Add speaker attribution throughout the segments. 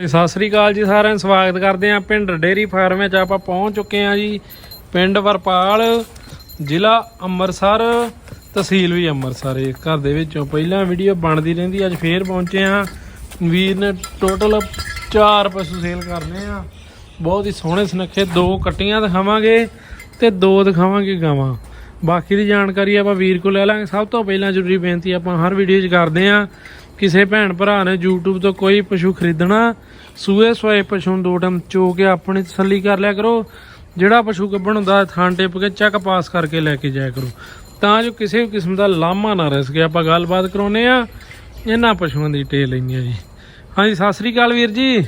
Speaker 1: ਸਤਿ ਸ੍ਰੀ ਅਕਾਲ ਜੀ ਸਾਰਿਆਂ ਨੂੰ, ਸਵਾਗਤ ਕਰਦੇ ਆਂ ਪਿੰਡ ਡੇਰੀ ਫਾਰਮ ਵਿੱਚ। ਆਪਾਂ ਪਹੁੰਚ ਚੁੱਕੇ ਆਂ ਜੀ ਪਿੰਡ ਵਰਪਾਲ, ਜ਼ਿਲ੍ਹਾ ਅੰਮ੍ਰਿਤਸਰ, ਤਹਿਸੀਲ ਵੀ ਅੰਮ੍ਰਿਤਸਰ ਇਹ ਘਰ ਦੇ ਵਿੱਚੋਂ ਪਹਿਲਾਂ ਵੀਡੀਓ ਬਣਦੀ ਰਹਿੰਦੀ, ਅੱਜ ਫੇਰ ਪਹੁੰਚੇ ਆਂ ਵੀਰ ਨੇ ਟੋਟਲ 4 ਪਸ਼ੂ ਸੇਲ ਕਰਨੇ ਆ। ਬਹੁਤ ਹੀ ਸੋਹਣੇ ਸੁਨੱਖੇ ਦੋ ਕੱਟੀਆਂ ਦਿਖਾਵਾਂਗੇ ਤੇ ਦੋ ਦਿਖਾਵਾਂਗੇ ਗਾਵਾਂ। ਬਾਕੀ ਦੀ ਜਾਣਕਾਰੀ ਆਪਾਂ ਵੀਰ ਕੋਲ ਲੈ ਲਾਂਗੇ। ਸਭ ਤੋਂ ਪਹਿਲਾਂ ਜ਼ਰੂਰੀ ਬੇਨਤੀ ਆਪਾਂ ਹਰ ਵੀਡੀਓ 'ਚ ਕਰਦੇ ਆਂ ਕਿਸੇ ਭੈਣ ਭਰਾ ਨੇ YouTube ਤੋਂ ਕੋਈ ਪਸ਼ੂ ਖਰੀਦਣਾ ਸੂਏ ਸੋਏ ਪਸ਼ੂ ਨੂੰ ਦੋ ਟਾਈਮ ਚੋ ਕੇ ਆਪਣੀ ਤਸੱਲੀ ਕਰ ਲਿਆ ਕਰੋ। ਜਿਹੜਾ ਪਸ਼ੂ ਗੱਭਣ ਹੁੰਦਾ ਥਾਂ ਟਿਪ ਕੇ ਚੈੱਕ ਪਾਸ ਕਰਕੇ ਲੈ ਕੇ ਜਾਇਆ ਕਰੋ। ਤਾਂ ਜੋ ਕਿਸੇ ਵੀ ਕਿਸਮ ਦਾ ਲਾਮਾ ਨਾ ਰਹਿ ਸਕੇ। ਆਪਾਂ ਗੱਲਬਾਤ ਕਰਾਉਨੇ ਆ ਇਹਨਾਂ ਪਸ਼ੂਆਂ ਦੀ ਡਿਟੇਲ ਲੈਣੀ ਆ ਜੀ। ਹਾਂਜੀ ਸਤਿ ਸ੍ਰੀ ਅਕਾਲ ਵੀਰ ਜੀ।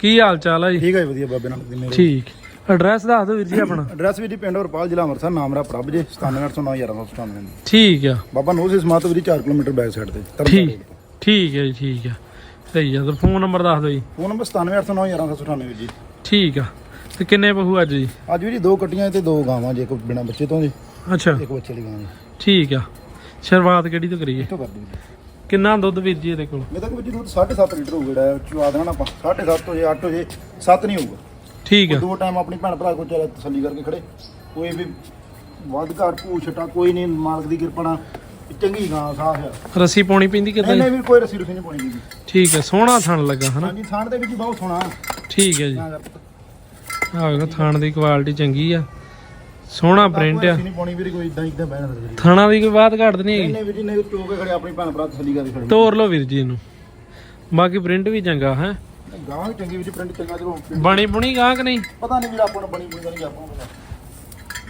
Speaker 1: ਕੀ ਹਾਲ ਚਾਲ ਆ ਜੀ?
Speaker 2: ਠੀਕ ਹੈ ਜੀ, ਵਧੀਆ ਬਾਬੇ ਦੀ ਮੇਰੇ
Speaker 1: ਠੀਕ। ਐਡਰੈਸ ਦੱਸ ਦਿਓ ਵੀਰ ਜੀ ਆਪਣਾ।
Speaker 2: ਐਡਰੈਸ ਵੀ ਜੀ ਪਿੰਡ ਵਰਪਾਲ ਜ਼ਿਲ੍ਹਾ ਅੰਮ੍ਰਿਤਸਰ ਨਾਮ ਰਾ ਪ੍ਰਭ ਜੀ 97891197
Speaker 1: ਠੀਕ ਆ।
Speaker 2: ਬਾਬਾ ਨੋਜ਼ ਇਸ ਮਾਤ ਵੀ 4 ਕਿਲੋਮੀਟਰ ਬੈਕ ਸਾਈਡ ਤੇ
Speaker 1: ਠੀਕ। ਠੀਕ ਹੈ ਜੀ ਠੀਕ ਆ। ਸਹੀ ਆ ਤੇ ਫੋਨ ਨੰਬਰ ਦੱਸ ਦਿਓ ਜੀ।
Speaker 2: ਫੋਨ ਨੰਬਰ 97891197 ਜੀ।
Speaker 1: ਠੀਕ ਆ ਤੇ ਕਿੰਨੇ ਪਸ਼ੂ ਅੱਜ ਜੀ?
Speaker 2: ਅੱਜ ਵੀ ਜੀ ਦੋ ਕੱਟੀਆਂ ਤੇ ਦੋ ਗਾਵਾਂ ਜੇ ਕੋਈ ਬਿਨਾ ਬੱਚੇ ਤੋਂ ਜੀ
Speaker 1: ਅੱਛਾ।
Speaker 2: ਇੱਕ ਬੱਚੇ ਵਾਲੀ ਗਾਂ ਜੀ।
Speaker 1: ਠੀਕ ਆ ਸ਼ੁਰੂਆਤ ਕਿਹੜੀ ਤੋਂ ਕਰੀਏ?
Speaker 2: ਇੱਥੋਂ ਕਰ ਦਿਓ ਜੀ।
Speaker 1: ਕਿੰਨਾ ਦੁੱਧ ਵੀਰ ਜੀ ਇਹਦੇ ਕੋਲ?
Speaker 2: ਮੈਂ ਤਾਂ ਕੋਈ ਜੀ ਦੁੱਧ 7.5 ਲੀਟਰ ਹੋ ਗਿਆ ਚਵਾ ਦੇਣਾ ਆਪਾਂ 7.5 ਹੋ ਜੇ 8 ਹੋ ਜੇ 7 ਨਹੀਂ ਹੋਊਗਾ।
Speaker 1: ਠੀਕ ਆ।
Speaker 2: ਦੋ ਟਾਈਮ ਆਪਣੀ ਭੈਣ ਭਰਾ ਕੋਲ ਚੱਲ ਤਸੱਲੀ ਕਰਕੇ ਖੜੇ। ਕੋਈ ਵੀ ਵੱਧ ਘਾਟ ਭੂ ਛਟਾ ਕੋਈ ਨਹੀਂ ਮਾਲਕ ਦੀ ਕਿਰਪਾ ਨਾਲ ਚੰਗੀ ਗਾਂ ਸਾਫ਼ ਹੈ
Speaker 1: ਰੱਸੀ ਪਾਉਣੀ ਪੈਂਦੀ ਕਿਦਾਂ
Speaker 2: ਇਹਨੇ ਵੀ ਕੋਈ ਰਸੀ ਰੁਸੀ ਨਹੀਂ ਪਾਉਣੀ ਜੀ
Speaker 1: ਠੀਕ ਆ ਸੋਹਣਾ ਥਣ ਲੱਗਾ ਹਨਾ?
Speaker 2: ਹਾਂਜੀ ਥਾਣ ਦੇ ਵਿੱਚ ਹੀ ਬਹੁਤ ਸੋਹਣਾ।
Speaker 1: ਠੀਕ ਹੈ ਜੀ ਆਹ ਵੇਖੋ ਥਣ ਦੀ ਕੁਆਲਿਟੀ ਚੰਗੀ ਆ। ਸੋਹਣਾ ਪ੍ਰਿੰਟ ਆ।
Speaker 2: ਨਹੀਂ ਪਾਉਣੀ ਵੀਰ ਕੋਈ ਇਦਾਂ ਇਦਾਂ ਬਹਿਣਾ ਵੀਰ।
Speaker 1: ਥਣਾ ਦੀ ਕੋਈ ਬਾਤ ਘਟਦ ਨਹੀਂ ਹੈਗੀ।
Speaker 2: ਇਹਨੇ ਵੀਰ ਜੀ ਨੇ ਚੋਕੇ ਖੜੇ ਆਪਣੀ ਭੈਣ ਭਰਾ ਤਸੱਲੀ ਕਰਕੇ ਖੜੇ
Speaker 1: ਤੋਰ ਲਓ ਵੀਰ ਜੀ ਇਹਨੂੰ। ਬਾਕੀ ਪ੍ਰਿੰਟ ਵੀ ਚੰਗਾ ਹੈ?
Speaker 2: ਗਾਂ ਚੰਗੀ ਵਿੱਚ ਪ੍ਰਿੰਟ ਚੰਗਾ ਚਲੋ
Speaker 1: ਬਣੀ ਬੁਣੀ ਗਾਂ ਕਿ ਨਹੀਂ?
Speaker 2: ਪਤਾ ਨਹੀਂ ਵੀਰ ਆਪਾਂ ਨੂੰ ਬਣੀ ਬਣੀ ਨਹੀਂ ਆਪਾਂ ਨੂੰ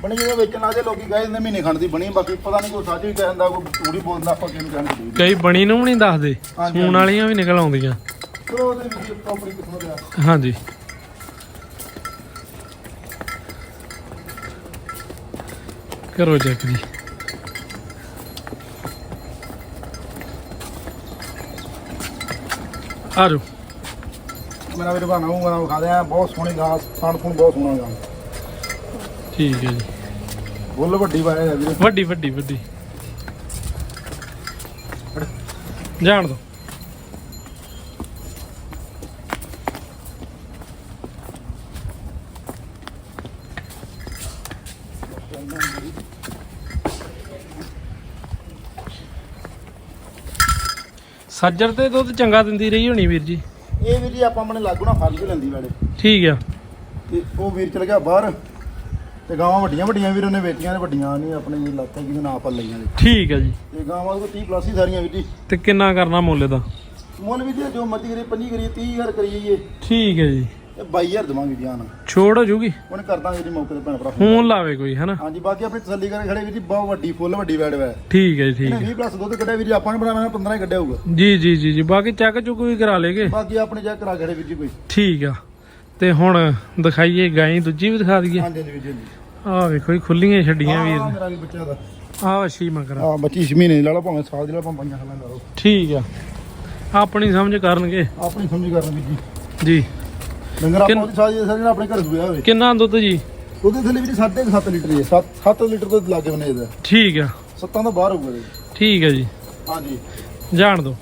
Speaker 2: ਬਣੀ ਜਦੋਂ ਵੇਚਣ ਆ ਜੇ ਲੋਕੀ ਕਹੇ ਜਾਂਦੇ ਮਹੀਨੇ ਖੰਡ ਦੀ ਬਣੀ ਬਾਕੀ ਪਤਾ ਨਹੀਂ ਕੋਈ ਸੱਚ ਵੀ ਕਹਿੰਦਾ ਕੋਈ ਝੂਠ ਬੋਲਦਾ ਆਪਾਂ ਕਿਹਨੂੰ ਕਹਿਣ ਦੇ
Speaker 1: ਕਈ ਬਣੀ ਨੂੰ ਵੀ ਨਹੀਂ ਦੱਸਦੇ
Speaker 2: ਹਾਂਜੀ,
Speaker 1: ਸੂਣ ਵਾਲੀਆਂ ਵੀ ਨਿਕਲ ਆਉਂਦੀਆਂ।
Speaker 2: ਚਲੋ ਉਹਦੇ ਵਿੱਚ ਪ੍ਰੋਪਰਟੀ ਕਿਸਮਤ ਆ
Speaker 1: ਹਾਂਜੀ। ਕਰੋ ਚੈੱਕ ਜੀ। ਆ ਜਾਓ
Speaker 2: ਮੇਰਾ ਵੀਰ ਬਣਾ ਉਹ ਵਿਖਾ ਦਿਆਂ ਬਹੁਤ ਸੋਹਣੀ ਗਾਂ ਸਾਣ ਫੂਣ ਬਹੁਤ ਸੋਹਣਾ ਗਾਂ।
Speaker 1: ਠੀਕ ਹੈ ਜੀ।
Speaker 2: ਬੁੱਲ ਵੱਡੀ ਵਾਲੇ ਆ ਵੀਰ।
Speaker 1: ਵੱਡੀ ਵੱਡੀ ਵੱਡੀ। ਜਾਣ ਦੋ। ਸੱਜਰ ਤੇ ਦੁੱਧ ਚੰਗਾ ਦਿੰਦੀ ਰਹੀ ਹੋਣੀ ਵੀਰ ਜੀ।
Speaker 2: ਇਹ ਵੀਰ ਜੀ ਆਪਾਂ ਆਪਣੇ ਲਾਗੂ ਨਾਲ ਫਲ ਕੇ ਲੈਂਦੀ ਵਾਲੇ।
Speaker 1: ਠੀਕ ਆ।
Speaker 2: ਤੇ ਉਹ ਵੀਰ ਚਲ ਗਿਆ ਬਾਹਰ। ਤੇ ਗਾਵਾਂ ਵੱਡੀਆਂ ਵੱਡੀਆਂ ਵੀਰ ਉਹਨੇ ਵੇਚੀਆਂ ਨੇ ਵੱਡੀਆਂ ਨਹੀਂ ਆਪਣੇ ਜੀ ਲਾਤਾਂ ਜਿਹਦੇ ਨਾਂ ਆਪਾਂ ਲਈਆਂ ਨੇ
Speaker 1: ਠੀਕ ਆ ਜੀ।
Speaker 2: ਤੇ ਗਾਵਾਂ ਉਹ 30 ਪਲੱਸ ਹੀ ਸਾਰੀਆਂ ਵੀਰ ਜੀ।
Speaker 1: ਤੇ ਕਿੰਨਾ ਕਰਨਾ ਮੁੱਲ ਦਾ
Speaker 2: ਮੁੱਲ ਵੀ ਜੀ ਜੋ ਮਰਜ਼ੀ ਕਰੀਏ 25 ਕਰੀਏ 30000 ਕਰੀਏ
Speaker 1: ਠੀਕ ਹੈ ਜੀ।
Speaker 2: ਤੇ 22000 ਦੇਵਾਂਗੇ ਜੀ ਆਣ
Speaker 1: ਛੋੜ ਹੋ ਜੂਗੀ?
Speaker 2: ਉਹਨੇ ਕਰ ਦਾਂਗੇ ਜੀ ਮੌਕੇ ਤੇ ਭੈਣ ਭਰਾ।
Speaker 1: ਫੋਨ ਲਾਵੇ ਕੋਈ ਹਨਾ
Speaker 2: ਹਾਂਜੀ ਬਾਕੀ ਆਪਣੀ ਤਸੱਲੀ ਕਰਕੇ ਖੜੇ ਵੀਰ ਜੀ ਬਹੁਤ ਵੱਡੀ ਫੁੱਲ ਵੱਡੀ ਵੈੜ ਵੈ।
Speaker 1: ਠੀਕ ਹੈ ਜੀ ਠੀਕ ਹੈ।
Speaker 2: 20 ਪਲੱਸ ਦੁੱਧ ਕੱਢਿਆ ਵੀਰ ਜੀ ਆਪਾਂ ਨੇ ਬਣਾਉਣਾ 15 ਹੀ ਕੱਢਿਆ ਹੋਊਗਾ।
Speaker 1: ਜੀ ਜੀ ਜੀ ਜੀ ਬਾਕੀ ਚੈੱਕ ਚੁੱਕ ਵੀ ਕਰਾ ਲੇਗੇ
Speaker 2: ਬਾਕੀ ਆਪਣੇ ਚੈੱਕ ਕਰਾ ਖੜੇ ਵੀਰ ਜੀ ਕੋਈ।
Speaker 1: ਠੀਕ ਆ। ਤੇ ਹੁਣ ਦਿਖਾਈਏ ਗਾਈ ਦੂਜੀ ਵੀ ਦਿਖਾ ਦਈਏ।
Speaker 2: ਹਾਂਜੀ ਜੀ
Speaker 1: ਆਹ ਵੇਖੋ ਜੀ ਖੁੱਲੀਆਂ ਛੱਡੀਆਂ ਵੀਰ
Speaker 2: ਆਹ
Speaker 1: ਨੇ
Speaker 2: ਮੇਰਾ ਵੀ ਬੱਚਾ ਦਾ।
Speaker 1: ਆਹ ਵਸ਼ੀ ਮਗਰ।
Speaker 2: ਆ ਬੱਚੀ ਇਸ ਮਹੀਨੇ ਲਾ ਲਓ ਭਾਵੇਂ ਸਾਲ ਦੀ ਲਾ ਭਾਵੇਂ ਪੰਜਾਂ ਸਾਲਾਂ ਦੀ ਲਾ ਲਓ।
Speaker 1: ਠੀਕ ਆ। ਆਪਣੀ ਸਮਝ ਕਰਨਗੇ।
Speaker 2: ਆਪਣੀ ਸਮਝ ਕਰਨਾ ਵੀਰ ਜੀ।
Speaker 1: ਜੀ।
Speaker 2: ਡੰਗਰ ਆਪਾਂ ਉਹਦੀ ਸਾਜੀ ਸਾਰੇ ਆਪਣੇ ਘਰ ਸੁਆ ਹੋਵੇ
Speaker 1: ਕਿੰਨਾ ਦੁੱਧ ਜੀ?
Speaker 2: ਉਹਦੇ ਥੱਲੇ ਵੀ 7.5 ਲੀਟਰ ਹੀ 7 7 ਲੀਟਰ ਤੋਂ ਲਾਗੇ ਬਨੇ ਇਹਦਾ।
Speaker 1: ਠੀਕ ਆ।
Speaker 2: ਸੱਤਾਂ ਤੋਂ ਬਾਹਰ ਹੋਊਗਾ ਜੀ।
Speaker 1: ਠੀਕ ਹੈ ਜੀ।
Speaker 2: ਹਾਂਜੀ।
Speaker 1: ਜਾਣ ਦੋ।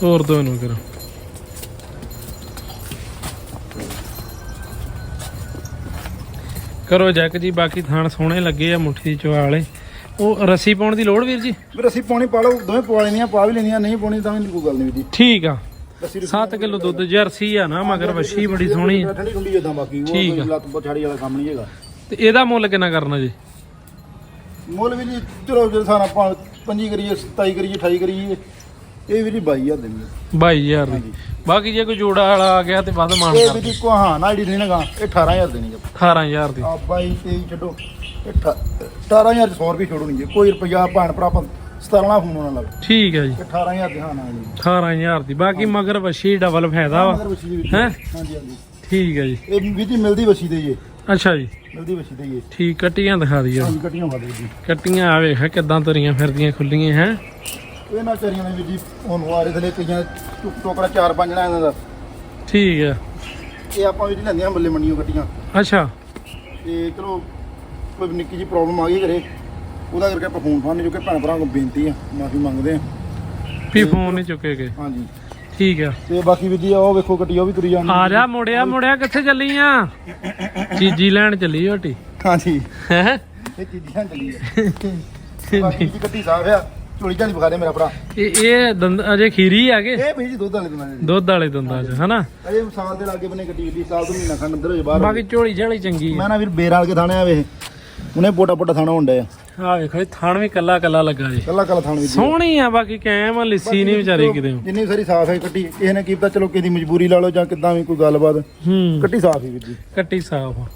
Speaker 1: ਤੋਰ ਦੋ ਇਹਨੂੰ ਕਰੋ ਕਰੋ ਜੈਕ ਜੀ ਬਾਕੀ ਥਾਣ ਸੋਹਣੇ ਲੱਗੇ ਆ ਮੁੱਠੀ ਚਵਾ ਵਾਲੇ। ਉਹ ਰੱਸੀ ਪਾਉਣ ਦੀ ਲੋੜ ਵੀਰ ਜੀ?
Speaker 2: ਵੀਰ ਅਸੀਂ ਪਾਣੀ ਪਾ ਲਓ ਦੋਵੇਂ ਪਵਾ ਲੈਣੀਆਂ ਪਾ ਵੀ ਲੈਣੀਆਂ ਨਹੀਂ ਪਾਉਣੀ ਤਾਂ ਵੀ ਕੋਈ ਗੱਲ ਨਹੀਂ ਵੀਰ ਜੀ।
Speaker 1: ਠੀਕ ਆ।
Speaker 2: ਅਸੀਂ
Speaker 1: 7 ਕਿਲੋ ਦੁੱਧ ਜਰਸੀ ਆ ਨਾ ਮਗਰ ਵੱਛੀ ਬੜੀ ਸੋਹਣੀ ਆ।
Speaker 2: ਠੰਡੀ ਠੰਡੀ ਜਦਾਂ ਬਾਕੀ ਉਹ ਲੱਤ ਪਛਾੜੀ ਵਾਲਾ ਕੰਮ ਨਹੀਂ ਹੈਗਾ।
Speaker 1: ਤੇ ਇਹਦਾ ਮੁੱਲ ਕਿੰਨਾ ਕਰਨਾ ਜੀ?
Speaker 2: ਮੁੱਲ ਵੀ ਜੀ ਚਲੋ ਜੇ ਸਾਰਾ ਆਪਾਂ 25 ਕਰੀਏ 27 ਕਰੀਏ 28 ਕਰੀਏ ਇਹ ਵੀ ਜੀ 22000 ਦੇਣੀ
Speaker 1: 22000 ਦੀ। ਬਾਕੀ ਜੇ ਕੋਈ ਜੋੜਾ ਵਾਲਾ ਆ ਗਿਆ ਤੇ ਵੱਧ ਮਾਨ
Speaker 2: ਇਹ
Speaker 1: ਕਰ
Speaker 2: ਵੀ ਜੀ ਕੋ ਹਾਂ ਨਾ ਜਿਹੜੀ ਨਹੀਂ ਲਗਾ ਇਹ 18000 ਦੇਣੀ ਜੀ।
Speaker 1: 18000 ਦੀ।
Speaker 2: ਆ 22 23 ਛੱਡੋ ਇਹ ਅਠਾ- 18000 100 ਰੁਪਏ ਛੋੜੋ ਨਹੀਂ ਜੀ। ਕੋਈ ਰੁਪਿਆ ਭਾਣ ਭਰਾ 17 ਨਾਲ ਫੋਨ ਨਾ ਲਾਵੇ
Speaker 1: ਠੀਕ ਹੈ ਜੀ।
Speaker 2: ਇਹ 18000 ਦੇ ਹਾਂ ਨਾ ਜੀ।
Speaker 1: 18000 ਦੀ। ਬਾਕੀ ਮਗਰ ਵੱਛੀ ਡਬਲ ਫਾਇਦਾ ਵਾ।
Speaker 2: ਵਸੀ ਦੇ ਵਿੱਚ
Speaker 1: ਹੈਂ?
Speaker 2: ਹਾਂਜੀ ਹਾਂਜੀ।
Speaker 1: ਠੀਕ ਹੈ ਜੀ।
Speaker 2: ਇਹ ਵੀ ਜੀ ਮਿਲਦੀ ਵਸੀ ਦੇ ਜੀ
Speaker 1: ਅੱਛਾ ਜੀ।
Speaker 2: ਮਿਲਦੀ ਵਸੀ ਦੇ ਜੀ
Speaker 1: ਠੀਕ ਕੱਟੀਆਂ ਦਿਖਾ ਦਈਏ
Speaker 2: ਹਾਂਜੀ ਕੱਟੀਆਂ ਖਾ ਦੇ ਜੀ।
Speaker 1: ਕੱਟੀਆਂ ਆ ਵੇਖ ਕਿਦਾਂ ਤੁਰੀਆਂ ਫਿਰਦੀਆਂ ਖੁੱਲੀਆਂ ਹੈ?
Speaker 2: ਇਹ ਨਾ ਚਰੀਆਂ ਨੇ ਵੀ ਜੀ ਹੁਣ ਵਾਰੇ ਥਲੇ ਕਈਆਂ ਟੁ- ਟੋਕਰਾ ਚਾਰ ਪੰਜ ਨਾ ਇਹਨਾਂ ਦਾ।
Speaker 1: ਠੀਕ ਹੈ।
Speaker 2: ਇਹ ਆਪਾਂ ਵੀ ਜੀ ਲੈਂਦੀਆਂ ਬੱਲੇ ਮੰਡੀਆਂ ਕੱਟੀਆਂ
Speaker 1: ਅੱਛਾ।
Speaker 2: ਤੇ ਚਲੋ ਕੋਈ ਨਿੱਕੀ ਜੀ ਪ੍ਰੋਬਲਮ ਆ ਗਈ ਘਰੇ। ਉਹਦਾ ਕਰਕੇ ਆਪਾਂ ਫੋਨ ਫਾਨ ਨਹੀਂ ਚੁੱਕੇ ਭੈਣ ਭਰਾ ਕੋਲ ਬੇਨਤੀ ਆ ਮਾਫੀ ਮੰਗਦੇ ਆ।
Speaker 1: ਵੀ ਫੋਨ ਨਹੀਂ ਚੁੱਕੇ ਗਏ
Speaker 2: ਹਾਂਜੀ।
Speaker 1: ਠੀਕ ਆ।
Speaker 2: ਤੇ ਬਾਕੀ ਵੀਰ ਜੀ ਉਹ ਵੇਖੋ ਕੱਟੀ ਉਹ ਵੀ ਤੁਰੀ ਜਾਂਦੀ।
Speaker 1: ਆ ਜਾ ਮੁੜਿਆ ਮੁੜਿਆ ਕਿੱਥੇ ਚੱਲੀ ਆ? ਚੀਜੀ ਲੈਣ ਚੱਲੀ ਝੋਟੀ
Speaker 2: ਹਾਂਜੀ।
Speaker 1: ਹੈ?
Speaker 2: ਇਹ ਚੀਜ਼ਾਂ ਚੱਲੀ ਆ। ਬਾਕੀ ਜੀ ਕੱਟੀ ਸਾਫ਼ ਆ। ਝੋਲੀ ਝਾਲੀ ਦੇ ਮੇਰਾ ਭਰਾ।
Speaker 1: ਇਹ ਇਹ ਦੰਦ ਅਜੇ ਖੀਰੀ ਹੈਗੇ
Speaker 2: ਇਹ ਵੀਰ ਜੀ ਦੁੱਧ ਵਾਲੇ ਦਿਨਾਂ ਦੇ
Speaker 1: ਦੁੱਧ ਵਾਲੇ ਦੰਦਾਂ ਚ ਹਨਾ?
Speaker 2: ਅਜੇ ਸਾਲ ਦੇ ਲਾਗੇ ਬਨੇ ਕੱਟੀ ਵੀਰ ਸਾਲ ਤੋਂ ਮਹੀਨਾ ਖੰਡ ਅੰਦਰ ਹੋ ਜਾ ਬਾਹਰ
Speaker 1: ਬਾਕੀ ਝੋਲੀ ਝਾਲੀ ਚੰਗੀ ਆ।
Speaker 2: ਮੈਂ ਨਾ ਵੀਰ ਬੇਰ ਵਾਲ ਕੇ ਥਾਣੇ ਆ ਵੇ ਉਹਨੇ ਪੋਟਾ ਪੋਟਾ ਥਾਣਾ ਹੁੰਦਾ ਆ
Speaker 1: ਆ ਵੇਖੋ ਇਹ ਥਣ ਵੀ ਕੱਲਾ ਕੱਲਾ ਲੱਗਾ ਜੀ।
Speaker 2: ਕੱਲਾ ਕੱਲਾ ਥਾਣ ਜੀ।
Speaker 1: ਸੋਹਣੀ ਆ ਬਾਕੀ ਕੈਮ ਆ ਲਿੱਸੀ ਨਹੀਂ ਵਿਚਾਰੀ ਕਿਤੇ।
Speaker 2: ਜਿੰਨੀ ਸਾਰੀ ਸਾਫ਼ ਹੈ ਕੱਟੀ ਕਿਸੇ ਨੇ ਕੀਤਾ ਚਲੋ ਕਿਸੇ ਦੀ ਮਜਬੂਰੀ ਲਾ ਲਓ ਜਾਂ ਕਿੱਦਾਂ ਵੀ ਕੋਈ ਗੱਲਬਾਤ।
Speaker 1: ਹੂੰ।
Speaker 2: ਕੱਟੀ ਸਾਫ਼ ਹੀ ਵੀਰ ਜੀ।
Speaker 1: ਕੱਟੀ ਸਾਫ਼ ਆ।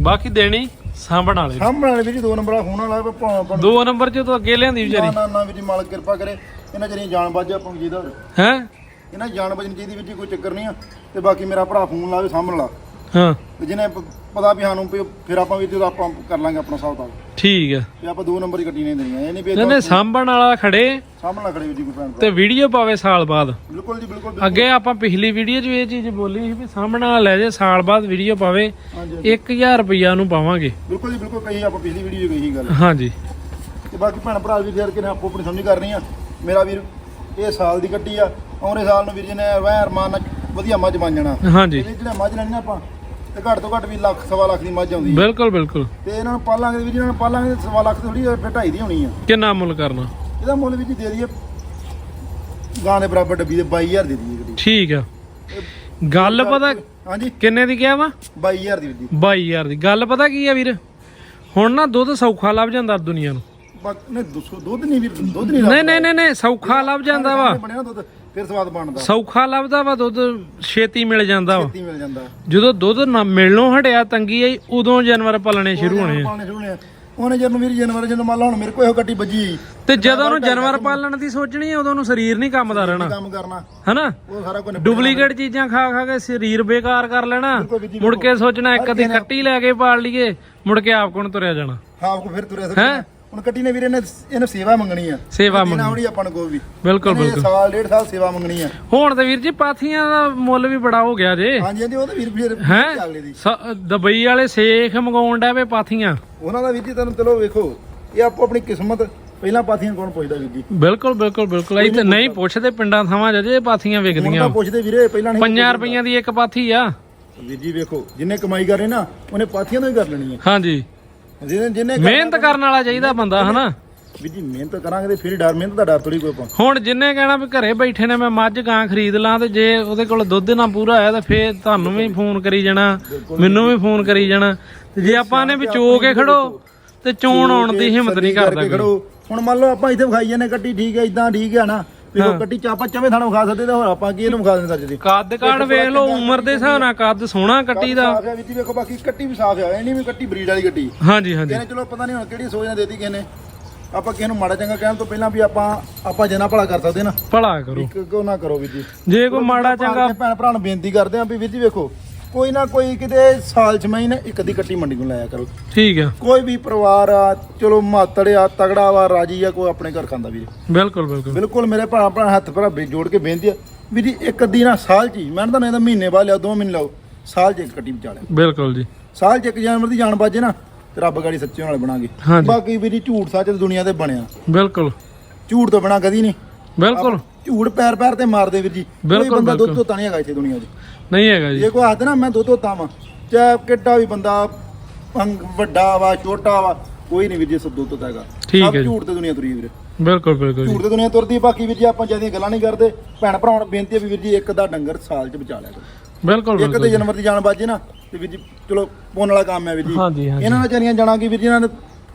Speaker 1: ਬਾਕੀ ਦੇਣੀ? ਸਾਂਭਣ ਵਾਲੇ
Speaker 2: ਸਾਹਮਣੇ ਵਾਲੇ ਵੀਰ ਜੀ ਦੋ ਨੰਬਰ ਆ ਫੋਨ ਵਾਲਾ ਭਾਵੇਂ ਆਪਾਂ ਨੂੰ-
Speaker 1: ਦੋ ਨੰਬਰ ਚ ਤੋਂ ਅੱਗੇ ਲਿਆਂਦੀ
Speaker 2: ਨਾ
Speaker 1: ਵਿਚਾਰੀ।
Speaker 2: ਨਾ ਨਾ ਵੀਰ ਜੀ ਮਾਲਕ ਕਿਰਪਾ ਕਰੇ। ਇਹਨਾਂ ਜਰੀਆਂ ਜਾਨ ਬਾਜੇ ਆਪਾਂ ਨੂੰ ਜਿਹਦਾ
Speaker 1: ਹੈ?
Speaker 2: ਇਹਨਾਂ ਜਾਨ ਬਚਣੀ ਚਾਹੀਦੀ ਵੀਰ ਜੀ ਕੋਈ ਚੱਕਰ ਨਹੀਂ ਆ। ਤੇ ਬਾਕੀ ਮੇਰਾ ਭਰਾ ਫੋਨ ਲਾਵੇ ਸਾਹਮਣੇ ਲਾ।
Speaker 1: ਹਾਂ।
Speaker 2: ਤੇ ਜਿਹਨੇ ਪ- ਪਤਾ ਵੀ ਸਾਨੂੰ ਵੀ ਫਿਰ ਆਪਾਂ ਵੀਰ ਜੀ ਆਪਾਂ ਕਰ ਲਾਂਗੇ ਆਪਣਾ ਹਿਸਾਬ ਤਾਂ
Speaker 1: ਠੀਕ ਆ
Speaker 2: ਵੀ ਆਪਾਂ ਦੋ ਨੰਬਰ ਹੀ ਕੱਟੀ ਨਹੀਂ ਦੇਣੀਆਂ। ਇਹ ਨਹੀਂ ਵੀ
Speaker 1: ਨਹੀਂ ਨਹੀਂ ਸਾਂਭਣ ਵਾਲਾ ਖੜੇ।
Speaker 2: ਸਾਹਮਣੇ ਖੜੇ ਵੀਰ ਜੀ ਕੋਈ ਭੈਣ ਭਰਾ।
Speaker 1: ਤੇ ਵੀਡੀਓ ਪਾਵੇ ਸਾਲ ਬਾਅਦ।
Speaker 2: ਬਿਲਕੁਲ ਜੀ ਬਿਲਕੁਲ ਬਿਲਕੁਲ।
Speaker 1: ਅੱਗੇ ਆਪਾਂ ਪਿਛਲੀ ਵੀਡੀਓ 'ਚ ਵੀ ਇਹ ਚੀਜ਼ ਬੋਲੀ ਸੀ ਵੀ ਵਾਲਾ ਲੈ ਜੇ ਸਾਲ ਬਾਅਦ ਵੀਡੀਓ ਪਾਵੇ।
Speaker 2: ਹਾਂਜੀ
Speaker 1: 1000 ਰੁਪਈਆ ਨੂੰ ਪਾਵਾਂਗੇ।
Speaker 2: ਬਿਲਕੁਲ ਜੀ ਬਿਲਕੁਲ ਕਹੀ ਆਪਾਂ ਪਿਛਲੀ ਵੀਡੀਓ 'ਚ ਕਹੀ ਗੱਲ।
Speaker 1: ਹਾਂਜੀ।
Speaker 2: ਤੇ ਬਾਕੀ ਭੈਣ ਭਰਾ ਵੀ ਫਿਰ ਕਿ ਆਪੋ ਆਪਣੀ ਸਮਝ ਕਰਨੀ ਆ। ਮੇਰਾ ਵੀਰ ਇਹ ਸਾਲ ਦੀ ਕੱਟੀ ਆ। ਆਉਣੇ ਸਾਲ ਨੂੰ ਵੀਰ ਜੀ ਨੇ ਵਹਿ ਅਰਮਾਨ ਨਾਲ ਵਧੀਆ ਮੱਝ ਬਣ ਜਾਣਾ।
Speaker 1: ਹਾਂਜੀ।
Speaker 2: ਜਿਹੜਾ ਮੱਝ ਲੈਣੀ ਨਾ ਆਪਾਂ ਤੇ ਘੱਟ ਤੋਂ ਘੱਟ ਵੀ ਲੱਖ ਸਵਾ ਲੱਖ ਦੀ ਮੱਝ ਆਉਂਦੀ ਆ
Speaker 1: ਬਿਲਕੁਲ ਬਿਲਕੁਲ।
Speaker 2: ਤੇ ਇਹਨਾਂ ਨੂੰ ਪਾਲਾਂਗੇ ਜੀ ਇਹਨਾਂ ਨੂੰ ਪਾਲਾਂਗੇ ਤੇ ਸਵਾ ਲੱਖ ਥੋੜੀ ਫਿਰ ਢਾਈ ਦੀ ਹੋਣੀ ਆ।
Speaker 1: ਕਿੰਨਾ ਮੁੱਲ ਕਰਨਾ?
Speaker 2: ਇਹਦਾ ਮੁੱਲ ਵੀ ਜੀ ਦੇ ਦਈਏ। ਗਾਂ ਦੇ ਬਰਾਬਰ ਡੱਬੀ ਦੇ 22000 ਦੇ ਦਈਏ ਗੱਡੀ
Speaker 1: ਠੀਕ ਆ। ਗੱਲ ਪਤਾ
Speaker 2: ਹਾਂਜੀ।
Speaker 1: ਕਿੰਨੇ ਦੀ ਕਿਹਾ ਵਾ?
Speaker 2: 22000 ਦੀ ਵੀਰ ਜੀ।
Speaker 1: 22000 ਦੀ। ਗੱਲ ਪਤਾ ਕੀ ਆ ਵੀਰ? ਹੁਣ ਨਾ ਦੁੱਧ ਸੌਖਾ ਲੱਭ ਜਾਂਦਾ ਦੁਨੀਆ ਨੂੰ।
Speaker 2: ਬਾਕੀ ਨੇ ਦੁੱਧ ਦੁੱਧ ਨਹੀਂ ਵੀਰ ਦੁੱਧ ਨਹੀਂ
Speaker 1: ਨਹੀਂ ਨਹੀਂ ਨਹੀਂ ਨਹੀਂ ਸੌਖਾ ਲੱਭ ਜਾਂਦਾ ਵਾ।
Speaker 2: ਬਣਿਆ ਦੁੱਧ। ਫਿਰ ਸਵਾਦ ਬਣਦਾ।
Speaker 1: ਸੌਖਾ ਲੱਭਦਾ ਵਾ ਦੁੱਧ ਛੇਤੀ ਮਿਲ ਜਾਂਦਾ ਵਾ।
Speaker 2: ਛੇਤੀ ਮਿਲ ਜਾਂਦਾ।
Speaker 1: ਜਦੋਂ ਦੁੱਧ ਨਾ ਮਿਲਣੋਂ ਹਟਿਆ ਤੰਗੀ ਆਈ ਉਦੋਂ ਜਾਨਵਰ ਪਾਲਣੇ ਸ਼ੁਰੂ ਹੋਣੇ ਆ।
Speaker 2: ਪਾਲਣੇ ਸ਼ੁਰੂ ਹੋਣੇ ਆ। ਉਹਨੇ ਜਦੋਂ ਵੀਰ ਜਨਵਰ ਜਦੋਂ ਮੰਨ ਲਾ ਹੁਣ ਮੇਰੇ ਕੋਲ ਇਹੋ ਕੱਟੀ ਵੱਜੀ।
Speaker 1: ਤੇ ਜਦੋਂ ਨੂੰ ਜਾਨਵਰ ਪਾਲਣ ਦੀ ਸੋਚਣੀ ਆ ਉਦੋਂ ਨੂੰ ਸਰੀਰ ਨਹੀਂ ਕੰਮ ਦਾ ਰਹਿਣਾ।
Speaker 2: ਕੰਮ ਕਰਨਾ।
Speaker 1: ਹਨਾ?
Speaker 2: ਉਹ ਸਾਰਾ ਕੁਝ
Speaker 1: ਡੁਪਲੀਕੇਟ ਚੀਜ਼ਾਂ ਖਾ ਖਾ ਕੇ ਸਰੀਰ ਬੇਕਾਰ ਕਰ ਲੈਣਾ। ਮੁੜ ਕੇ ਸੋਚਣਾ ਇੱਕ ਅੱਧੀ ਕੱਟੀ ਲੈ ਕੇ ਪਾਲ ਲਈਏ ਮੁੜ ਕੇ ਆਪ ਕੋਣ ਤੁਰਿਆ ਜਾਣਾ?
Speaker 2: ਹਾਫ ਕੋ ਫਿਰ ਤੁਰਿਆ ਸਰ ਹੁਣ ਕੱਟੀ ਨੇ ਵੀਰ ਇਹਨੇ ਇਹਨੇ ਸੇਵਾ ਮੰਗਣੀ ਆ।
Speaker 1: ਸੇਵਾ
Speaker 2: ਦੇਣਾ ਹੋਣੀ ਆਪਾਂ ਨੂੰ ਕੋਈ ਵੀ।
Speaker 1: ਬਿਲਕੁਲ ਬਿਲਕੁਲ।
Speaker 2: ਸਾਲ ਡੇਢ ਸਾਲ ਸੇਵਾ ਮੰਗਣੀ ਆ।
Speaker 1: ਹੁਣ ਤੇ ਵੀਰ ਜੀ ਪਾਥੀਆਂ ਦਾ ਮੁੱਲ ਵੀ ਬੜਾ ਹੋ ਗਿਆ ਜੇ।
Speaker 2: ਹਾਂਜੀ ਹਾਂਜੀ ਉਹ ਤਾਂ ਵੀਰ
Speaker 1: ਹੈ?
Speaker 2: ਅਗਲੇ ਦੀ।
Speaker 1: ਦੁਬਈ ਵਾਲੇ ਸੇਖ ਮੰਗਾਉਣ ਡੈ ਵੇ ਪਾਥੀਆਂ।
Speaker 2: ਉਹਨਾਂ ਦਾ ਵੀਰ ਜੀ ਤੁਹਾਨੂੰ ਚਲੋ ਵੇਖੋ ਇਹ ਆਪੋ ਆਪਣੀ ਕਿਸਮਤ ਪਹਿਲਾਂ ਪਾਥੀਆਂ ਕੌਣ ਪੁੱਛਦਾ ਵੀਰ ਜੀ?
Speaker 1: ਬਿਲਕੁਲ ਬਿਲਕੁਲ ਬਿਲਕੁਲ। ਇਹ ਤੇ ਨਹੀਂ ਪੁੱਛਦੇ। ਪਿੰਡਾਂ ਥਾਵਾਂ ਜੇ ਪਾਥੀਆਂ
Speaker 2: ਹੁਣ
Speaker 1: ਵਿਕਦੀਆਂ
Speaker 2: ਤਾਂ ਪੁੱਛਦੇ ਵੀਰੇ ਪਹਿਲਾਂ ਨਹੀਂ
Speaker 1: 5 ਰੁਪਈਆਂ ਦੀ ਇੱਕ ਪਾਥੀ ਆ।
Speaker 2: ਵੀਰ ਜੀ ਵੇਖੋ ਜਿੰਨੇ ਕਮਾਈ ਕਰੇ ਨਾ ਉਹਨੇ ਪਾਥੀਆਂ ਤੋਂ ਹੀ ਕਰ ਲੈਣੀ ਆ।
Speaker 1: ਹਾਂਜੀ।
Speaker 2: ਜਿਹਨੇ ਜਿੰਨੇ
Speaker 1: ਮਿਹਨਤ ਕਰਨ ਵਾਲਾ ਚਾਹੀਦਾ ਬੰਦਾ ਹਨਾ?
Speaker 2: ਵੀਰ ਜੀ ਮਿਹਨਤ ਕਰਾਂਗੇ ਤੇ ਫਿਰ ਡਰ ਮਿਹਨਤ ਦਾ ਡਰ ਥੋੜੀ ਕੋਈ ਆਪਾਂ।
Speaker 1: ਹੁਣ ਜਿੰਨੇ ਕਹਿਣਾ ਵੀ ਘਰੇ ਬੈਠੇ ਨੇ ਮੈਂ ਮੱਝ ਗਾਂ ਖਰੀਦ ਲਾਂ ਤੇ ਜੇ ਉਹਦੇ ਕੋਲ ਦੁੱਧ ਨਾ ਪੂਰਾ ਹੋਇਆ ਤਾਂ ਫੇਰ ਤੁਹਾਨੂੰ ਵੀ ਫੋਨ ਕਰੀ ਜਾਣਾ ਮੈਨੂੰ ਵੀ ਫੋਨ ਕਰੀ ਜਾਣਾ। ਤੇ ਜੇ ਆਪਾਂ ਨੇ ਵਿਚੋ ਕੇ ਖੜੋ ਤੇ ਚੋਣ ਆਉਣ ਦੀ ਹਿੰਮਤ ਨਹੀਂ ਕਰਦਾ।
Speaker 2: ਖੜੋ। ਹੁਣ ਮੰਨ ਲਓ ਆਪਾਂ ਇੱਥੇ ਵਿਖਾਈ ਜਾਂਦੇ ਕੱਟੀ ਠੀਕ ਹੈ ਇਦਾਂ ਠੀਕ ਹੈ ਨਾ ਵੇਖੋ ਕੱਟੀ ਚਾਪਾ ਚਵੇਂ ਥਾਣੋਂ ਵਿਖਾ ਸਕਦੇ ਤੇ ਹੋਰ ਆਪਾਂ ਕੀ ਇਹਨੂੰ ਵਿਖਾ ਦਿੰਦੇ ਸੱਚ ਦੀ।
Speaker 1: ਕੱਦ ਕਾੜ ਵੇਖ ਲਓ ਉਮਰ ਦੇ ਹਿਸਾਬ ਨਾਲ ਕੱਦ ਸੋਹਣਾ ਕੱਟੀ ਦਾ।
Speaker 2: ਸਾਫ਼ ਵੀਰ ਜੀ ਵੇਖੋ ਬਾਕੀ ਕੱਟੀ ਵੀ ਸਾਫ਼ ਇਹ ਨਹੀਂ ਵੀ ਕੱਟੀ ਬਰੀਡ ਵਾਲੀ ਕੱਟੀ
Speaker 1: ਹਾਂਜੀ ਹਾਂਜੀ।
Speaker 2: ਇਹਨੇ ਚਲੋ ਪਤਾ ਨਹੀਂ ਹੁਣ ਕਿਹੜੀ ਸੋਚ ਨਾਲ ਦੇਤੀ ਕਿਸੇ ਨੇ। ਆਪਾਂ ਕਿਸੇ ਨੂੰ ਮਾੜਾ ਚੰਗਾ ਕਹਿਣ ਤੋਂ ਪਹਿਲਾਂ ਵੀ ਆਪਾਂ ਆਪਾਂ ਜਨਾ ਭਲਾ ਕਰ ਸਕਦੇ ਨਾ।
Speaker 1: ਭਲਾ ਕਰੋ।
Speaker 2: ਇੱਕ ਕਿਉਂ ਨਾ ਕਰੋ ਵੀਰ ਜੀ।
Speaker 1: ਜੇ ਕੋਈ ਮਾੜਾ ਚੰਗਾ
Speaker 2: ਭੈਣ ਭਰਾ ਨੂੰ ਬੇਨਤੀ ਕਰਦੇ ਆਂ ਵੀ ਵੀਰ ਜੀ ਵੇਖੋ ਕੋਈ ਨਾ ਕੋਈ ਕਿਤੇ ਸਾਲ ਚ ਮਹੀਨੇ ਇੱਕ ਅੱਧੀ ਕੱਟੀ ਮੰਡੀ ਨੂੰ ਲਾਇਆ ਕਰੋ।
Speaker 1: ਠੀਕ ਆ।
Speaker 2: ਕੋਈ ਵੀ ਪਰਿਵਾਰ ਆ ਚਲੋ ਮਾਤੜ ਆ ਤਗੜਾ ਵਾ ਰਾਜੀ ਆ ਕੋਈ ਆਪਣੇ ਘਰ ਖਾਂਦਾ ਵੀਰ।
Speaker 1: ਬਿਲਕੁਲ ਬਿਲਕੁਲ।
Speaker 2: ਬਿਲਕੁਲ ਮੇਰੇ ਭਰਾ ਭਰਾ ਹੱਥ ਭਰਾ ਬੇ- ਜੋੜ ਕੇ ਬੇਨਤੀ ਆ। ਵੀ ਜੀ ਇੱਕ ਅੱਧੀ ਨਾ ਸਾਲ ਚ ਹੀ ਮੈਂ ਤਾਂ ਨਹੀਂ ਤਾਂ ਮਹੀਨੇ ਬਾਅਦ ਲਿਆਓ ਦੋ ਮਹੀਨੇ ਲਾਓ ਸਾਲ ਚ ਇੱਕ ਕੱਟੀ ਲਿਆ
Speaker 1: ਬਿਲਕੁਲ ਜੀ।
Speaker 2: ਸਾਲ ਚ ਇੱਕ ਜਾਨਵਰ ਦੀ ਜਾਨ ਬਾਜੇ ਨਾ ਤੇ ਰੱਬ ਗਾੜੀ ਸੱਚੇ ਨਾਲ ਬਣਾਗੇ।
Speaker 1: ਹਾਂਜੀ।
Speaker 2: ਬਾਕੀ ਵੀ ਜੀ ਝੂਠ ਸੱਚ ਤਾਂ ਦੁਨੀਆ ਤੇ ਬਣਿਆ।
Speaker 1: ਬਿਲਕੁਲ।
Speaker 2: ਝੂਠ ਤੋਂ ਬਣਾ ਕਦੀ ਨਹੀਂ।
Speaker 1: ਬਿਲਕੁਲ।
Speaker 2: ਝੂਠ ਪੈਰ ਪੈਰ ਤੇ ਮਾਰਦੇ ਵੀਰ ਜੀ। ਕੋਈ
Speaker 1: ਬਿਲਕੁਲ,
Speaker 2: ਬੰਦਾ ਦੁੱਧ
Speaker 1: ਬਿਲਕੁਲ।
Speaker 2: ਤੋਂ ਤਾਂ ਨਹੀਂ ਹੈਗਾ ਇੱਥੇ ਦੁਨੀਆ 'ਚ।
Speaker 1: ਨਹੀਂ ਹੈਗਾ ਜੀ।
Speaker 2: ਜੇ ਕੋਈ ਹੱਥ ਨਾ ਮੈਂ ਦੁੱਧ ਧੋਤਾ ਵਾਂ। ਚਾਹੇ ਕਿੱਡਾ ਵੀ ਬੰਦਾ ਅੰਗ- ਵੱਡਾ ਵਾ ਛੋਟਾ ਵਾ ਕੋਈ ਨਹੀਂ ਵੀਰ ਜੀ ਸਭ ਦੁੱਧ ਧੋਤਾ ਹੈਗਾ।
Speaker 1: ਠੀਕ
Speaker 2: ਸਭ
Speaker 1: ਹੈ ਜੀ।
Speaker 2: ਝੂਠ ਤੇ ਦੁਨੀਆ ਤੁਰੀ ਹੈ ਵੀਰੇ।
Speaker 1: ਬਿਲਕੁਲ ਬਿਲਕੁਲ ਜੀ।
Speaker 2: ਝੂਠ ਤੇ ਦੁਨੀਆ ਤੁਰਦੀ ਹੈ, ਬਾਕੀ ਵੀਰ ਜੀ ਆਪਾਂ ਜਿਆਦੀਆਂ ਗੱਲਾਂ ਨਹੀਂ ਕਰਦੇ ਭੈਣ ਭਰਾਵਾਂ ਨੂੰ ਬੇਨਤੀ ਹੈ ਵੀ ਵੀਰ ਜੀ ਇੱਕ ਦਾ ਡੰਗਰ ਸਾਲ 'ਚ ਬਚਾ ਲਿਆ ਕਰੋ।
Speaker 1: ਬਿਲਕੁਲ
Speaker 2: ਇੱਕ
Speaker 1: ਬਿਲਕੁਲ
Speaker 2: ਤੇ ਜਨਵਰ ਦੀ ਜਾਨ ਬਾਜੇ ਨਾ ਤੇ ਵੀਰ ਜੀ ਚਲੋ ਪੁੰਨ ਵਾਲਾ ਕੰਮ ਹੈ ਵੀਰ ਜੀ।
Speaker 1: ਹਾਂਜੀ, ਹਾਂਜੀ।
Speaker 2: ਇਹਨਾਂ ਨਾਲ ਚਾਰੀਆਂ ਜਾਣਾ ਕਿ ਵੀਰ ਜੀ ਇਹਨਾਂ ਨੇ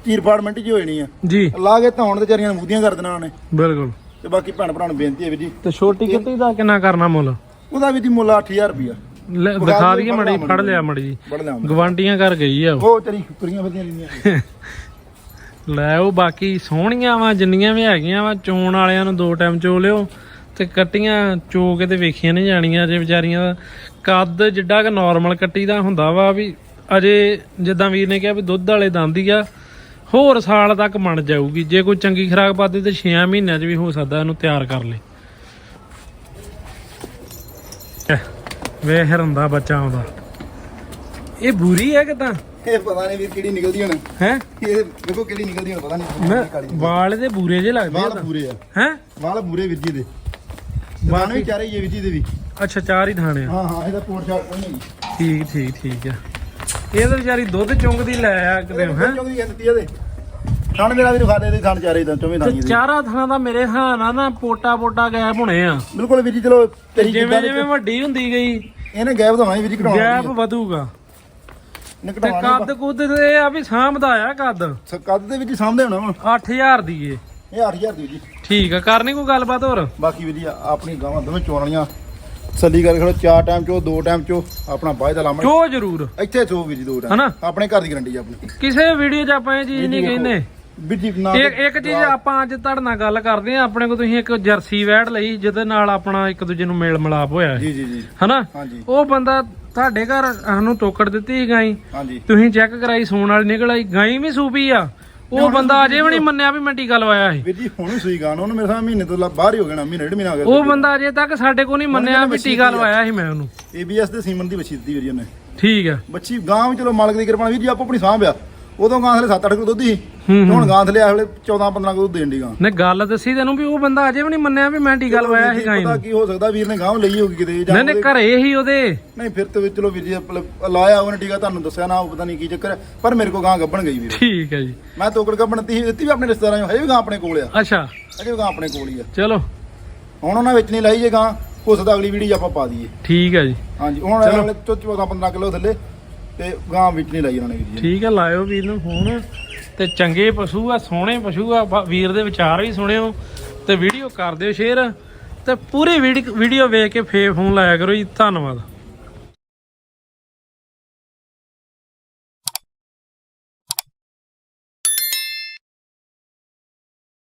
Speaker 2: ਚੀਰ ਫਾੜ ਮਿੰਟ 'ਚ ਹੀ ਜਾਣੀ ਆ।
Speaker 1: ਜੀ।
Speaker 2: ਲਾ ਕੇ ਧੌਣ ਤੇ ਚਾਰੀਆਂ ਨੂੰ ਮੂਦੀਆਂ ਕਰ ਦੇਣਾ ਉਹਨੇ
Speaker 1: ਬਿਲਕੁਲ।
Speaker 2: ਤੇ ਬਾਕੀ ਭੈਣ ਭਰਾਵਾਂ ਨੂੰ ਬੇਨਤੀ ਹੈ ਵੀਰ ਜੀ।
Speaker 1: ਤੇ ਛੋਟੀ ਕਿੱਟੀ ਦਾ ਕਿੰਨਾ ਕਰਨਾ ਮੁੱਲ?
Speaker 2: ਉਹਦਾ ਵੀ ਜੀ ਮੁੱਲ 8000 ਰੁਪਿਆ
Speaker 1: ਲੈ, ਦਿਖਾ ਦਈਏ ਮੜੀ ਫੜ ਲਿਆ ਮੜੀ ਜੀ।
Speaker 2: ਬੜ ਲਿਆ
Speaker 1: ਗਵਾਂਡੀਆਂ ਕਰ ਗਈ ਆ ਉਹ।
Speaker 2: ਉਹ ਚਰੀ ਤੁਰੀਆਂ ਵਧੀਆਂ ਲੈਂਦੀਆਂ
Speaker 1: ਲੈ ਉਹ ਬਾਕੀ ਸੋਹਣੀਆਂ ਵਾ ਜਿੰਨੀਆਂ ਵੀ ਹੈਗੀਆਂ ਵਾ ਚੋਣ ਵਾਲਿਆਂ ਨੂੰ ਦੋ ਟਾਈਮ ਚੋ ਲਿਓ ਤੇ ਕੱਟੀਆਂ ਚੋ ਕੇ ਤੇ ਵੇਖੀਆਂ ਨਹੀਂ ਜਾਣੀਆਂ ਜੇ ਵਿਚਾਰੀਆਂ ਦਾ। ਕੱਦ ਜਿੱਡਾ ਕਿ ਨਾਰਮਲ ਕੱਟੀ ਦਾ ਹੁੰਦਾ ਵਾ ਵੀ ਅਜੇ ਜਿੱਦਾਂ ਵੀਰ ਨੇ ਕਿਹਾ ਵੀ ਦੁੱਧ ਵਾਲੇ ਦੰਦ ਆ ਹੋਰ ਸਾਲ ਤੱਕ ਬਣ ਜਾਊਗੀ। ਜੇ ਕੋਈ ਚੰਗੀ ਖਰਾਕ ਪਾਦੀ ਤੇ 6 ਮਹੀਨਿਆਂ 'ਚ ਵੀ ਹੋ ਸਕਦਾ ਇਹਨੂੰ ਤਿਆਰ ਕਰ ਲੇ ਵੇਖ ਰੰਦਾ ਬੱਚਾ ਆਉਂਦਾ। ਇਹ ਬੁਰੀ ਹੈ ਕਿਦਾਂ?
Speaker 2: ਇਹ ਪਤਾ ਨਹੀਂ ਵੀ ਕਿਹੜੀ ਨਿਕਲਦੀ ਹੁਣ।
Speaker 1: ਹੈ?
Speaker 2: ਇਹ ਦੇਖੋ ਕਿਹੜੀ ਨਿਕਲਦੀ ਹੁਣ ਪਤਾ ਨਹੀਂ।
Speaker 1: ਵਾਲ ਦੇ ਬੂਰੇ ਜੇ ਲੱਗਦੇ
Speaker 2: ਵਾਲ ਪੂਰੇ ਆ।
Speaker 1: ਹੈ?
Speaker 2: ਵਾਲ ਪੂਰੇ ਵੀਰ ਜੀ ਦੇ ਬਾਕੀ ਵੀ ਚਾਰੇ ਹੀ ਹੈ ਵੀਰ ਜੀ ਦੇ ਵੀ।
Speaker 1: ਅੱਛਾ ਚਾਰ ਹੀ ਥਾਣੇ ਆ।
Speaker 2: ਹਾਂ ਹਾਂ ਇਹਦਾ ਕੋਟ ਸ਼ਾਟ ਕੋਈ ਨਹੀਂ
Speaker 1: ਠੀਕ ਠੀਕ ਠੀਕ ਆ। ਇਹ ਤਾਂ ਵਿਚਾਰੀ ਦੁੱਧ ਚੁੰਗਦੀ ਲੈ ਆ ਕਿਤੇ ਹੈ?
Speaker 2: ਚੌਂਕੀ ਦਿੱਤੀ ਇਹਦੇ। ਥਣ ਮੇਰਾ ਵੀਰ ਖਾਦੇ ਦੇ ਥਣ ਚਾਰੇ ਦਾ ਚੌਵੇਂ
Speaker 1: ਤੇ
Speaker 2: ਥਾਣੀ ਦੇ
Speaker 1: ਚਾਰਾਂ ਥਾਂ ਦਾ ਮੇਰੇ ਹਿਸਾਬ ਨਾਲ ਨਾ ਪੋਟਾ ਪੋਟਾ ਗੈਪ ਹੋਣੇ ਆ।
Speaker 2: ਬਿਲਕੁਲ ਵੀਰ ਜੀ ਚਲੋ ਤੇਰੀ
Speaker 1: ਜਿਵੇਂ
Speaker 2: ਜਿੱਦਾਂ
Speaker 1: ਜਿਵੇਂ ਵੱਡੀ ਹੁੰਦੀ ਗਈ
Speaker 2: ਇਹਨੇ ਗੈਪ ਦਵਾਈ ਵੀਰ ਜੀ
Speaker 1: ਗੈਪ
Speaker 2: ਘਟਾਉਣਾ
Speaker 1: ਵਧੂਗਾ ਤੇ
Speaker 2: ਨਿਕਟਾਉਣਾ
Speaker 1: ਕੱਦ ਕੁੱਦ ਤੇ ਇਹ ਆ ਵੀ ਸਾਂਭਦਾ ਆ ਕੱਦ।
Speaker 2: ਕੱਦ ਦੇ ਵਿੱਚ ਹੀ ਸਾਹਮਣੇ ਹੋਣਾ ਵਾ
Speaker 1: 8000 ਦੀ ਏ।
Speaker 2: ਇਹ 8000 ਦੀ ਜੀ।
Speaker 1: ਠੀਕ ਆ ਕਰਨੀ ਕੋਈ ਗੱਲਬਾਤ ਹੋਰ?
Speaker 2: ਬਾਕੀ ਵੀਰ ਜੀ ਆਪਣੀ ਗਾਵਾਂ ਦੋਵੇਂ ਚੋਣ ਵਾਲੀਆਂ। ਸੱਲੀ ਕਰ ਖੜੋ ਚਾਰ ਟਾਈਮ ਚੋ ਦੋ ਟਾਈਮ ਚੋ ਆਪਣਾ ਬਾਅਦ ਦਾ ਲਾਮਾ।
Speaker 1: ਚੋ ਜ਼ਰੂਰ।
Speaker 2: ਇੱਥੇ ਚੋ ਵੀਰ ਜੀ ਦੋ
Speaker 1: ਹਨਾ?
Speaker 2: ਟਾਈਮ ਆਪਣੇ ਘਰ ਦੀ ਗਰੰਟੀ ਆਪਣੀ।
Speaker 1: ਕਿਸੇ ਵੀਡੀਓ 'ਚ ਆਪਾਂ ਇਹ ਚੀਜ਼ ਨਹੀਂ ਕਹਿੰਦੇ।
Speaker 2: ਨਾ
Speaker 1: ਇੱਕ ਇੱਕ ਚੀਜ਼ ਆਪਾਂ ਅੱਜ ਤੁਹਾਡੇ ਨਾਲ ਗੱਲ ਕਰਦੇ ਆ ਆਪਣੇ ਕੋਲ ਤੁਸੀਂ ਇੱਕ ਜਰਸੀ ਵੈੜ ਲਈ ਜਿਹਦੇ ਨਾਲ ਆਪਣਾ ਇੱਕ ਦੂਜੇ ਨੂੰ ਮੇਲ ਮਿਲਾਪ ਹੋਇਆ
Speaker 2: ਜੀ ਜੀ ਜੀ।
Speaker 1: ਹਨਾ?
Speaker 2: ਹਾਂਜੀ।
Speaker 1: ਉਹ ਬੰਦਾ ਤੁਹਾਡੇ ਘਰ ਸਾਨੂੰ ਟੋਕੜ ਦਿੱਤੀ ਸੀ ਗਾਈ।
Speaker 2: ਹਾਂਜੀ।
Speaker 1: ਤੁਸੀਂ ਚੈੱਕ ਕਰਾਈ ਸੂਣ ਵਾਲੀ ਨਿਕਲ ਆਈ। ਗਾਈ ਵੀ ਸੂਪੀ ਆ। ਉਹ ਬੰਦਾ ਅਜੇ ਵੀ ਨਹੀਂ ਮੰਨਿਆ ਵੀ ਮੈਂ ਟੀਕਾ ਲਵਾਇਆ ਸੀ।
Speaker 2: ਵੀਰ ਜੀ ਹੁਣ ਹੀ ਸੂਈ ਗਾਣ ਉਹਨੂੰ ਮੇਰੇ ਸਾਹ ਮਹੀਨੇ ਤੋਂ ਬਾਹਰ ਹੀ ਹੋ ਗਿਆ ਨਾ ਮਹੀਨੇ ਡੇਢ ਮਹੀਨਾ ਹੋ ਗਿਆ
Speaker 1: ਉਹ ਬੰਦਾ ਅਜੇ ਤੱਕ ਸਾਡੇ ਕੋਲ ਨਹੀਂ ਮੰਨਿਆ ਵੀ ਟੀਕਾ ਲਵਾਇਆ ਸੀ ਮੈਂ ਉਹਨੂੰ।
Speaker 2: ਏਬੀਐਸ ਦੇ ਸੀਮਨ ਦੀ ਬੱਚੀ ਦਿੱਤੀ ਵੀਰ ਜੀ ਉਹਨੇ।
Speaker 1: ਠੀਕ ਆ।
Speaker 2: ਬੱਚੀ ਗਾਂ ਵੀ ਚਲੋ ਮਾਲਕ ਦੀ ਕਿਰਪਾ ਨਾਲ। ਵੀਰ ਜੀ ਆਪੋ ਆਪਣੀ ਸਾਂਭ ਆ। ਉਦੋਂ ਗਾਂ ਥਲੇ 7-8 ਕਿਲੋ ਦੁੱਧ ਸੀ। ਤੇ ਹੁਣ ਗਾਂ ਥਲੇ ਆ ਵੇਲੇ 14-15 ਕਿਲੋ ਦੁੱਧ ਦੇਣ ਦੀ ਗਾਂ
Speaker 1: ਨੇ ਗੱਲ ਦੱਸੀ ਤੈਨੂੰ ਵੀ ਉਹ ਬੰਦਾ ਅਜੇ ਵੀ ਨਹੀਂ ਮੰਨਿਆ ਵੀ ਮੈਂ ਟੀਕਾ ਲਵਾਇਆ ਸੀ ਗਾਈ
Speaker 2: ਪਤਾ
Speaker 1: ਨੂੰ।
Speaker 2: ਕੀ ਹੋ ਸਕਦਾ ਵੀਰ ਨੇ ਗਾਂ ਲਈ ਹੋਗੀ ਕਿਤੇ ਜਾਂ
Speaker 1: ਨਹੀਂ ਨਹੀਂ
Speaker 2: ਉਹਦੇ-
Speaker 1: ਘਰੇ ਹੀ ਉਹਦੇ।
Speaker 2: ਨਹੀਂ ਫਿਰ ਤੇ ਵੀ ਚਲੋ ਵੀਰ ਜੀ ਲਾਇਆ ਉਹਨੇ ਟੀਕਾ ਤੁਹਾਨੂੰ ਦੱਸਿਆ ਨਾ ਉਹ ਪਤਾ ਨਹੀਂ ਕੀ ਚੱਕਰ ਹੈ, ਪਰ ਮੇਰੇ ਕੋ ਗਾਂ ਗੱਭਣ ਗਈ ਵੀਰ।
Speaker 1: ਠੀਕ ਹੈ ਜੀ।
Speaker 2: ਮੈਂ ਤੋਕੜ ਗੱਭਣ ਦਿੱਤੀ ਸੀ, ਦਿੱਤੀ ਵੀ ਆਪਣੇ ਰਿਸ਼ਤੇਦਾਰਾਂ ਨੂੰ ਹਜੇ ਵੀ ਗਾਂ ਆਪਣੇ ਕੋਲ ਆ।
Speaker 1: ਅੱਛਾ।
Speaker 2: ਹਜੇ ਵੀ ਗਾਂ ਆਪਣੇ ਕੋਲ ਹੀ ਆ।
Speaker 1: ਚਲੋ।
Speaker 2: ਹੁਣ ਉਹਨਾਂ ਵਿੱਚ ਨਹੀਂ ਲਾਈ ਜੇ ਗਾਂ ਸਕਦਾ ਅਗਲੀ ਵੀਡੀਓ 'ਚ ਆਪਾਂ ਪਾ ਦਈਏ।
Speaker 1: ਠੀਕ ਹੈ ਜੀ।
Speaker 2: ਹਾਂਜੀ ਹੁਣ
Speaker 1: ਚਲੋ।
Speaker 2: ਅਗਲੇ 14 15 ਕਿਲੋ ਥੱਲੇ ਤੇ ਗਾਂ ਵਿੱਚ ਨਹੀਂ ਲਾਈ ਉਹਨਾਂ ਨੇ ਵੀਰ ਜੀ।
Speaker 1: ਠੀਕ ਆ, ਲਾਇਓ ਵੀਰ ਨੂੰ ਫੋਨ। ਤੇ ਚੰਗੇ ਪਸ਼ੂ ਆ, ਸੋਹਣੇ ਪਸ਼ੂ ਆ, ਬ- ਵੀਰ ਦੇ ਵਿਚਾਰ ਵੀ ਸੁਣਿਓ ਤੇ ਵੀਡੀਓ ਕਰ ਦਿਓ ਸ਼ੇਅਰ। ਤੇ ਪੂਰੀ ਵੀਡੀ ਵੀਡੀਓ ਵੇਖ ਕੇ ਫੇਰ ਫੋਨ ਲਾਇਆ ਕਰੋ ਜੀ। ਧੰਨਵਾਦ।